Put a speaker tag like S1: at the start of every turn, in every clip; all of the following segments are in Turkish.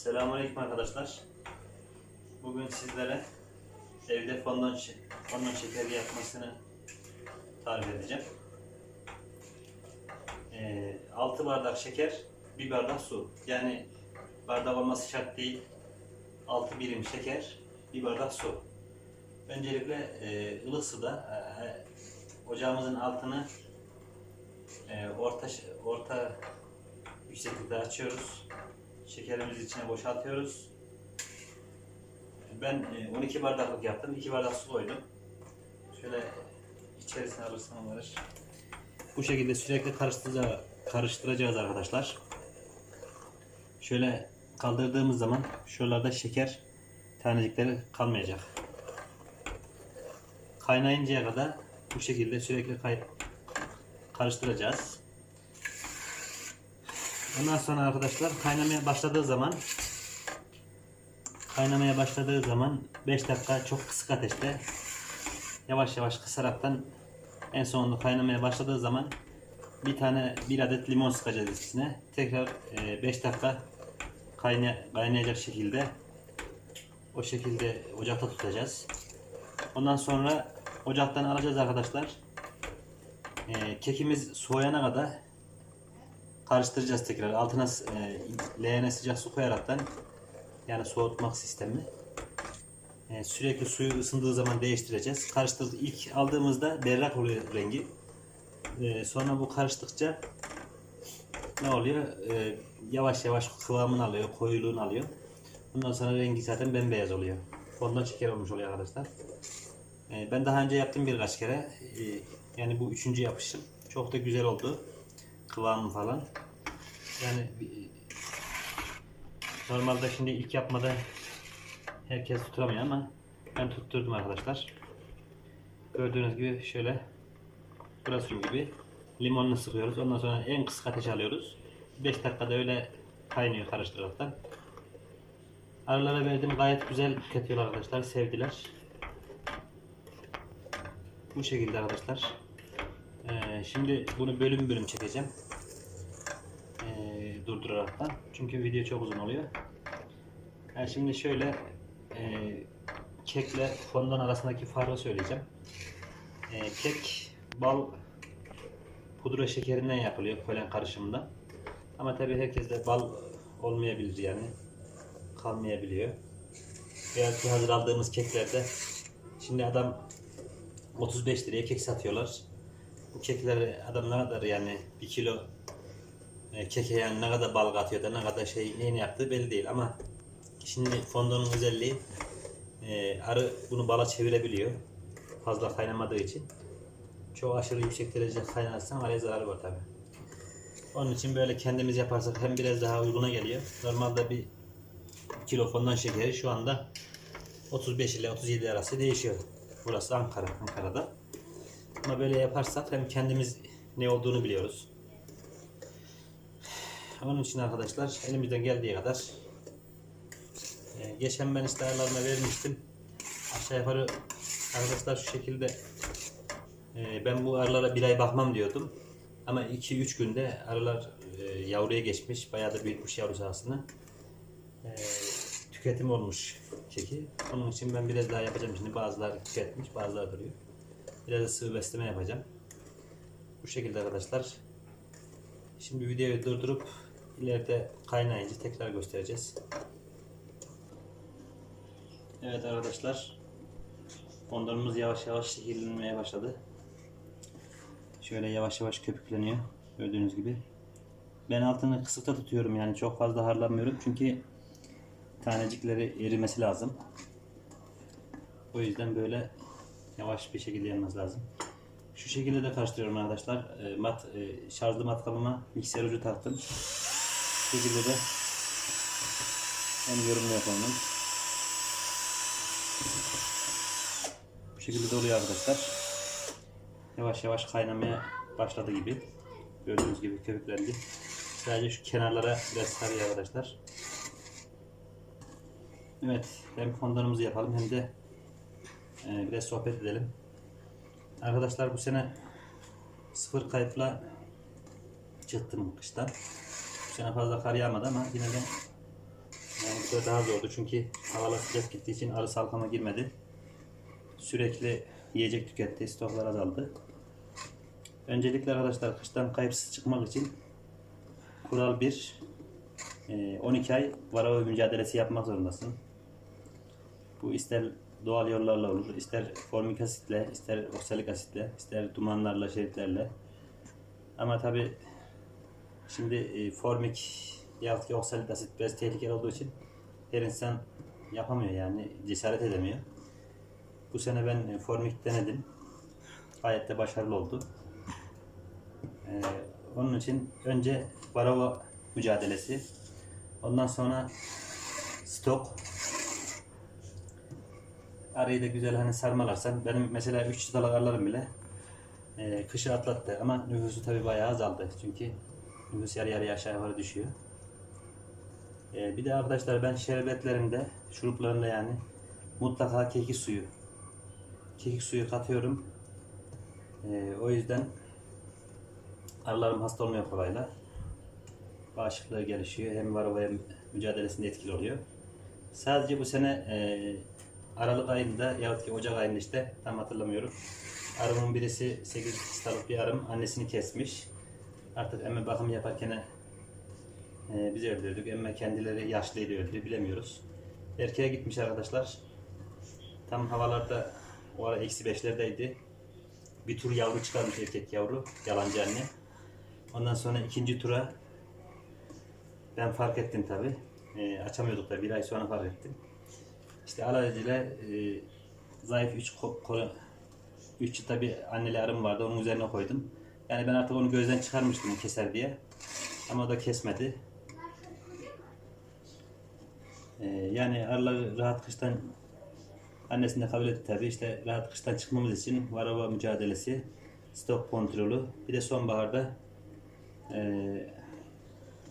S1: Selamünaleyküm arkadaşlar. Bugün sizlere evde fondant, fondant şekeri yapmasını tarif edeceğim. Ee, 6 bardak şeker, 1 bardak su. Yani bardak olması şart değil. 6 birim şeker, 1 bardak su. Öncelikle e, ılık suda e, ocağımızın altını e, orta orta yükseklikte açıyoruz. Şekerimizi içine boşaltıyoruz. Ben e, 12 bardaklık yaptım. 2 bardak su koydum. Şöyle içerisine alırsam varır. Bu şekilde sürekli karıştıracağız, karıştıracağız arkadaşlar. Şöyle kaldırdığımız zaman şuralarda şeker tanecikleri kalmayacak. Kaynayıncaya kadar bu şekilde sürekli karıştıracağız. Ondan sonra arkadaşlar kaynamaya başladığı zaman kaynamaya başladığı zaman 5 dakika çok kısık ateşte yavaş yavaş kısaraktan en sonunda kaynamaya başladığı zaman bir tane bir adet limon sıkacağız içine. Tekrar 5 dakika kayna- kaynayacak şekilde o şekilde ocakta tutacağız. Ondan sonra ocaktan alacağız arkadaşlar. Ee, kekimiz soğuyana kadar karıştıracağız tekrar. Altına e, leğene sıcak su koyaraktan yani soğutmak sistemi. E, sürekli suyu ısındığı zaman değiştireceğiz. Karıştırdık. İlk aldığımızda berrak oluyor rengi. E, sonra bu karıştıkça ne oluyor? E, yavaş yavaş kıvamını alıyor, koyuluğunu alıyor. Bundan sonra rengi zaten bembeyaz oluyor. Ondan şeker olmuş oluyor arkadaşlar. E, ben daha önce yaptım birkaç kere. E, yani bu üçüncü yapışım. Çok da güzel oldu. Kıvamı falan. Yani bir- normalde şimdi ilk yapmada herkes tutamıyor ama ben tutturdum arkadaşlar. Gördüğünüz gibi şöyle burası gibi limonunu sıkıyoruz. Ondan sonra en kısık ateş alıyoruz. 5 dakikada öyle kaynıyor karıştıraraktan. Aralara verdim gayet güzel tüketiyorlar arkadaşlar. Sevdiler. Bu şekilde arkadaşlar. Ee, şimdi bunu bölüm bölüm çekeceğim. Ee, durduraraktan. Çünkü video çok uzun oluyor. Yani şimdi şöyle e, kekle fondant arasındaki farkı söyleyeceğim. Ee, kek bal pudra şekerinden yapılıyor polen karışımında. Ama tabii herkeste bal olmayabilir yani. Kalmayabiliyor. Veya ki hazır aldığımız keklerde şimdi adam 35 liraya kek satıyorlar. Bu kekleri adam ne kadar yani bir kilo e, keke yani ne kadar bal katıyor da ne kadar şey neyini yaptığı belli değil. Ama şimdi fondonun özelliği e, arı bunu bala çevirebiliyor fazla kaynamadığı için. Çok aşırı yüksek derece kaynarsan araya zararı var tabi onun için böyle kendimiz yaparsak hem biraz daha uyguna geliyor. Normalde bir kilo fondant şekeri şu anda 35 ile 37 arası değişiyor. Burası Ankara Ankara'da ama böyle yaparsak hem kendimiz ne olduğunu biliyoruz onun için arkadaşlar elimizden geldiği kadar e, geçen ben işte ayarlarına vermiştim. Aşağı yukarı arkadaşlar şu şekilde e, ben bu arılara bir ay bakmam diyordum. Ama 2-3 günde arılar e, yavruya geçmiş. Bayağı da büyütmüş yavru sahasını. Tüketim olmuş keki. Onun için ben biraz daha yapacağım. Şimdi bazıları tüketmiş, bazıları duruyor. Biraz da sıvı besleme yapacağım. Bu şekilde arkadaşlar. Şimdi videoyu durdurup ileride kaynayınca tekrar göstereceğiz. Evet arkadaşlar. Fondonumuz yavaş yavaş şekillenmeye başladı. Şöyle yavaş yavaş köpükleniyor. Gördüğünüz gibi. Ben altını kısıkta tutuyorum yani çok fazla harlamıyorum çünkü tanecikleri erimesi lazım. O yüzden böyle yavaş bir şekilde yanması lazım. Şu şekilde de karıştırıyorum arkadaşlar. E, mat, e, şarjlı matkabıma mikser ucu taktım. Bu şekilde de hem yorum yapalım. Bu şekilde de oluyor arkadaşlar. Yavaş yavaş kaynamaya başladı gibi. Gördüğünüz gibi köpüklendi. Sadece şu kenarlara biraz sarıyor arkadaşlar. Evet, hem fondonumuzu yapalım hem de e, biraz sohbet edelim. Arkadaşlar bu sene sıfır kayıpla çıktım kıştan. Bu sene fazla kar yağmadı ama yine de yani sıra daha zordu çünkü havalar sıcak gittiği için arı salkama girmedi. Sürekli yiyecek tüketti, stoklar azaldı. Öncelikle arkadaşlar kıştan kayıpsız çıkmak için kural 1 12 ay varroa mücadelesi yapmak zorundasın. Bu ister doğal yollarla olur, ister formik asitle, ister oksalik asitle, ister dumanlarla, şeritlerle. Ama tabi şimdi e, formik yahut ki oksalik asit biraz tehlikeli olduğu için her insan yapamıyor yani cesaret edemiyor. Bu sene ben e, formik denedim. Gayet de başarılı oldu. Ee, onun için önce varroa mücadelesi, ondan sonra stok, arayı da güzel hani sarmalarsan benim mesela 3 çıtalık arılarım bile e, kışı atlattı ama nüfusu tabi bayağı azaldı çünkü nüfus yarı yarıya aşağı yukarı düşüyor. E, bir de arkadaşlar ben şerbetlerimde, şuruplarında yani mutlaka kekik suyu kekik suyu katıyorum. E, o yüzden arılarım hasta olmuyor kolayla. Bağışıklığı gelişiyor. Hem varroa hem mücadelesinde etkili oluyor. Sadece bu sene e, Aralık ayında yahut ki Ocak ayında işte tam hatırlamıyorum. Arımın birisi 8 çıtalık bir arım annesini kesmiş. Artık emme bakım yaparken e, biz öldürdük. Emme kendileri yaşlıydı öldü bilemiyoruz. Erkeğe gitmiş arkadaşlar. Tam havalarda o ara eksi beşlerdeydi. Bir tur yavru çıkarmış erkek yavru. Yalancı anne. Ondan sonra ikinci tura ben fark ettim tabi. E, açamıyorduk da bir ay sonra fark ettim. İşte alacıyla e, zayıf 3 kolu 3 çıta bir anneli arım vardı onun üzerine koydum. Yani ben artık onu gözden çıkarmıştım keser diye. Ama o da kesmedi. E, yani arıları rahat kıştan annesini de kabul etti tabi. İşte rahat kıştan çıkmamız için varroa mücadelesi, stok kontrolü, bir de sonbaharda e,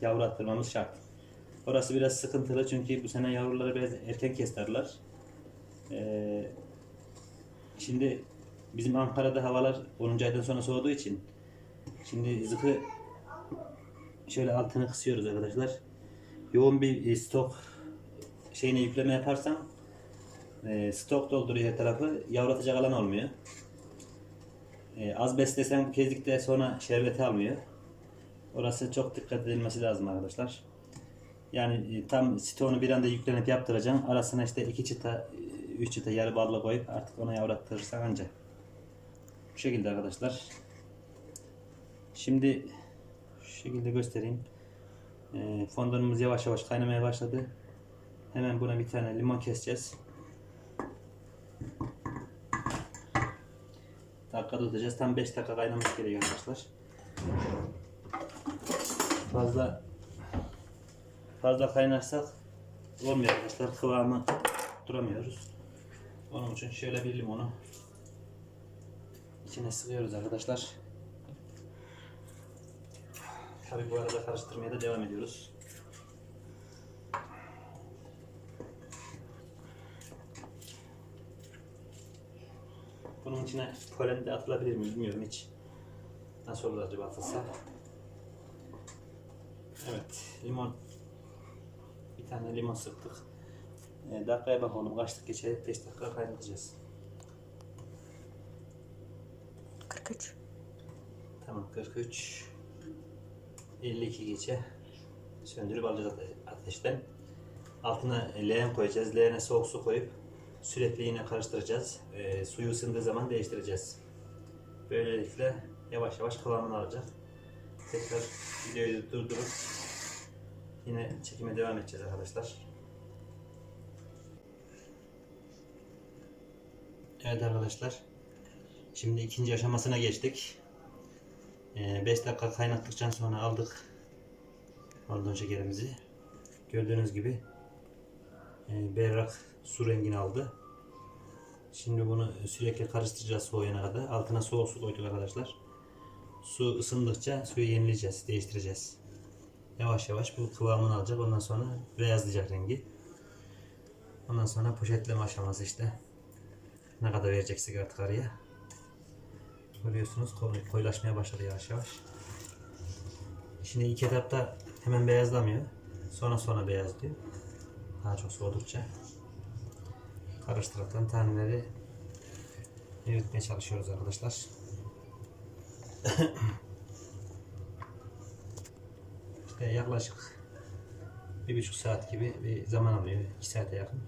S1: yavru attırmamız şart. Orası biraz sıkıntılı çünkü bu sene yavruları biraz erken kestirdiler. Ee, şimdi bizim Ankara'da havalar 10. aydan sonra soğuduğu için şimdi zıkı şöyle altını kısıyoruz arkadaşlar. Yoğun bir e, stok şeyine yükleme yaparsam e, stok dolduruyor her tarafı. Yavratacak alan olmuyor. E, az beslesem kezdikte sonra şerbeti almıyor. Orası çok dikkat edilmesi lazım arkadaşlar. Yani e, tam sitonu bir anda yüklenip yaptıracaksın. Arasına işte iki çıta, e, üç çıta yarı balla koyup artık ona yavrattırırsan anca. Bu şekilde arkadaşlar. Şimdi şu şekilde göstereyim. E, fondonumuz yavaş yavaş kaynamaya başladı. Hemen buna bir tane limon keseceğiz. Dakika tutacağız. Tam 5 dakika kaynaması gerekiyor arkadaşlar. Fazla fazla kaynarsak olmuyor arkadaşlar. Kıvamı duramıyoruz. Onun için şöyle bir limonu içine sıkıyoruz arkadaşlar. Tabi bu arada karıştırmaya da devam ediyoruz. Bunun içine polen de atılabilir mi bilmiyorum hiç. Nasıl olur acaba atılsa? Evet, limon. Tane limon sıktık. E, dakikaya bakalım kaçlık geçe 5 dakika kaynatacağız.
S2: 43.
S1: Tamam 43 52 geçe söndürüp alacağız ate- ateşten. Altına leğen koyacağız. Leğene soğuk su koyup sürekli yine karıştıracağız. E, suyu ısındığı zaman değiştireceğiz. Böylelikle yavaş yavaş kıvamını alacak. Tekrar videoyu durdurup yine çekime devam edeceğiz arkadaşlar. Evet arkadaşlar. Şimdi ikinci aşamasına geçtik. 5 dakika kaynattıktan sonra aldık London şekerimizi. Gördüğünüz gibi e, berrak su rengini aldı. Şimdi bunu sürekli karıştıracağız soğuyana kadar. Altına soğuk su koyduk arkadaşlar. Su ısındıkça suyu yenileyeceğiz, değiştireceğiz. Yavaş yavaş bu kıvamını alacak. Ondan sonra beyazlayacak rengi. Ondan sonra poşetleme aşaması işte. Ne kadar vereceksek artık araya. Görüyorsunuz koyu- koyulaşmaya başladı yavaş yavaş. Şimdi ilk etapta hemen beyazlamıyor. Sonra sonra beyazlıyor. Daha çok soğudukça. Karıştıraktan taneleri eritmeye çalışıyoruz arkadaşlar. İşte yaklaşık bir buçuk saat gibi bir zaman alıyor. iki saate yakın.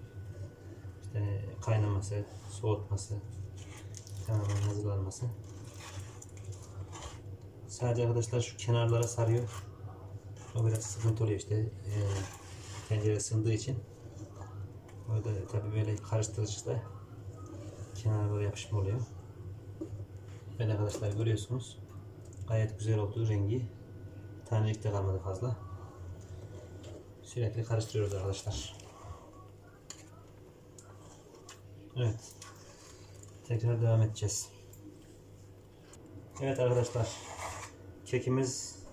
S1: İşte kaynaması, soğutması, tamamen hazırlanması. Sadece arkadaşlar şu kenarlara sarıyor. O biraz sıkıntı oluyor işte. E, tencere ısındığı için. Orada tabii böyle karıştırıcıda kenarlara yapışma oluyor. Böyle arkadaşlar görüyorsunuz. Gayet güzel oldu rengi. Tanelik de kalmadı fazla. Sürekli karıştırıyoruz arkadaşlar. Evet. Tekrar devam edeceğiz. Evet arkadaşlar. Kekimiz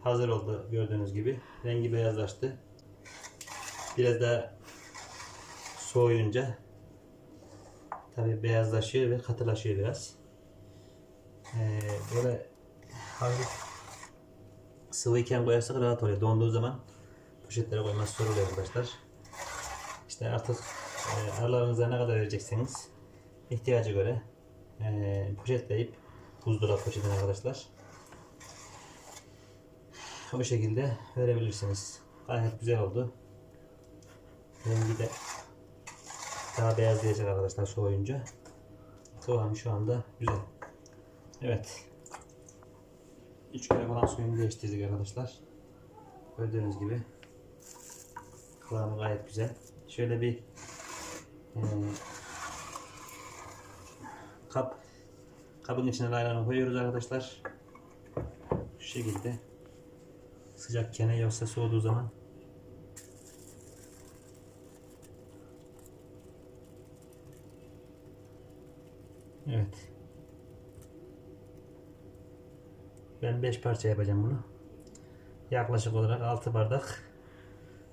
S1: hazır oldu gördüğünüz gibi. Rengi beyazlaştı. Biraz daha soğuyunca tabi beyazlaşıyor ve katılaşıyor biraz. Ee, böyle hafif sıvıyken koyarsak rahat oluyor. Donduğu zaman poşetlere koyması zor oluyor arkadaşlar. İşte artık e, aralarınıza ne kadar verecekseniz ihtiyaca göre e, poşetleyip buzdolabı poşetine arkadaşlar. O şekilde verebilirsiniz. Gayet güzel oldu. Rengi de daha beyazlayacak arkadaşlar soğuyunca. Kıvamı şu anda güzel. Evet. 3 kere falan suyunu değiştirdik arkadaşlar. Gördüğünüz gibi kıvamı gayet güzel. Şöyle bir e, kap kabın içine ayranı koyuyoruz arkadaşlar. Şu şekilde sıcak kene yoksa soğuduğu zaman Evet. Ben 5 parça yapacağım bunu. Yaklaşık olarak 6 bardak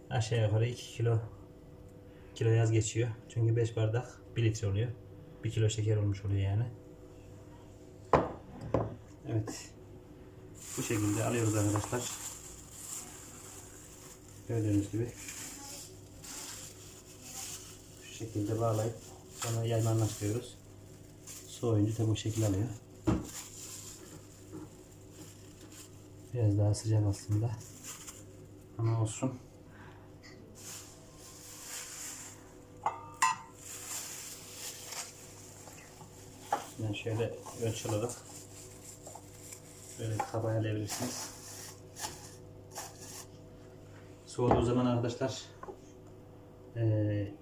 S1: aşağı yukarı 2 kilo kilo yaz geçiyor. Çünkü 5 bardak 1 litre oluyor. 1 kilo şeker olmuş oluyor yani. Evet. Bu şekilde alıyoruz arkadaşlar. Gördüğünüz gibi. Şu şekilde bağlayıp sonra yaymanlaştırıyoruz. Soğuyunca tabi bu şekil alıyor. Biraz daha sıcak aslında. Ama olsun. Yani şöyle ölçü böyle bir kaba ayarlayabilirsiniz. Soğuduğu zaman arkadaşlar eee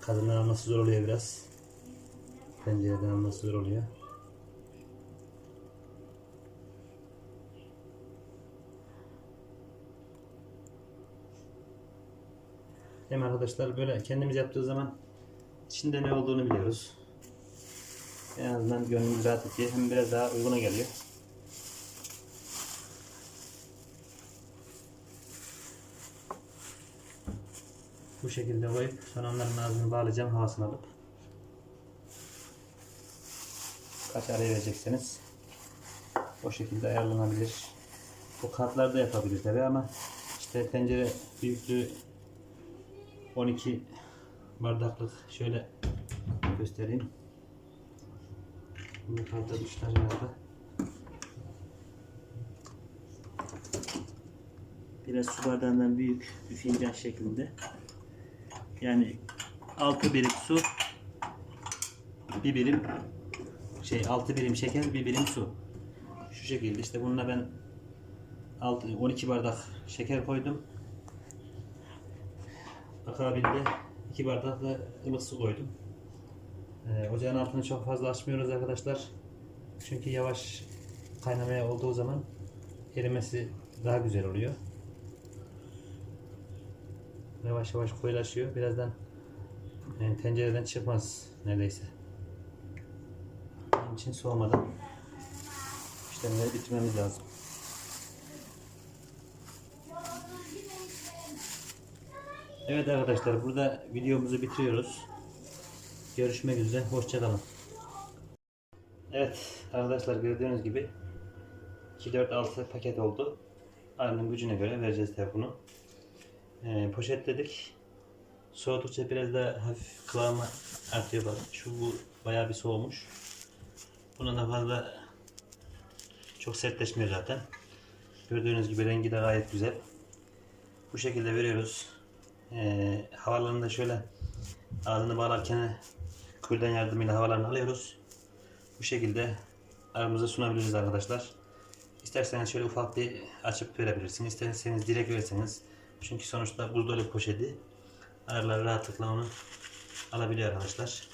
S1: kadınlar alması zor oluyor biraz. Pencereden alması zor oluyor. Hem arkadaşlar böyle kendimiz yaptığı zaman içinde ne olduğunu biliyoruz. En azından gönlümüz rahat ediyor. Hem biraz daha uyguna geliyor. Bu şekilde koyup sonra onların ağzını bağlayacağım havasını alıp kaç araya verecekseniz o şekilde ayarlanabilir. Bu katlarda yapabilir tabi ama işte tencere büyüklüğü 12 bardaklık şöyle göstereyim. Bunu kaldırmışlar herhalde. Biraz su bardağından büyük bir fincan şeklinde. Yani 6 birim su, bir birim şey 6 birim şeker, bir birim su. Şu şekilde işte bununla ben 6, 12 bardak şeker koydum. Akabinde 2 bardak da ılık su koydum. Ee, ocağın altını çok fazla açmıyoruz arkadaşlar. Çünkü yavaş kaynamaya olduğu zaman erimesi daha güzel oluyor. Yavaş yavaş koyulaşıyor. Birazdan e, tencereden çıkmaz neredeyse. Onun için soğumadan işlemleri bitirmemiz lazım. Evet arkadaşlar burada videomuzu bitiriyoruz. Görüşmek üzere. Hoşçakalın. Evet arkadaşlar gördüğünüz gibi 2 4 6 paket oldu. Aynı gücüne göre vereceğiz tabi bunu. Ee, poşetledik. Soğudukça biraz da hafif kıvamı artıyor bak. Şu bu bayağı bir soğumuş. Buna da fazla çok sertleşmiyor zaten. Gördüğünüz gibi rengi de gayet güzel. Bu şekilde veriyoruz. Ee, havalarını da şöyle ağzını bağlarken kürdan yardımıyla havalarını alıyoruz. Bu şekilde aramıza sunabiliriz arkadaşlar. İsterseniz şöyle ufak bir açıp verebilirsiniz. İsterseniz direkt verirseniz. Çünkü sonuçta buzdolabı poşeti. Araları rahatlıkla onu alabiliyor arkadaşlar.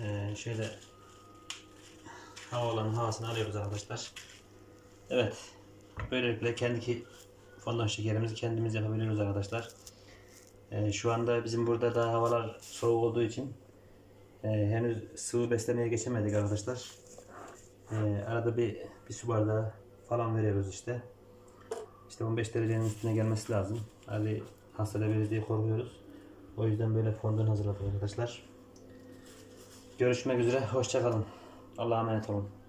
S1: Ee, şöyle hava havasını alıyoruz arkadaşlar. Evet. Böylelikle kendi fondant şekerimizi kendimiz yapabiliyoruz arkadaşlar. Ee, şu anda bizim burada da havalar soğuk olduğu için e, henüz sıvı beslemeye geçemedik arkadaşlar. Ee, arada bir, bir su bardağı falan veriyoruz işte. İşte 15 derecenin üstüne gelmesi lazım. Hadi hastalanabiliriz diye korkuyoruz. O yüzden böyle fondant hazırladık arkadaşlar. Görüşmek üzere. Hoşçakalın. Allah'a emanet olun.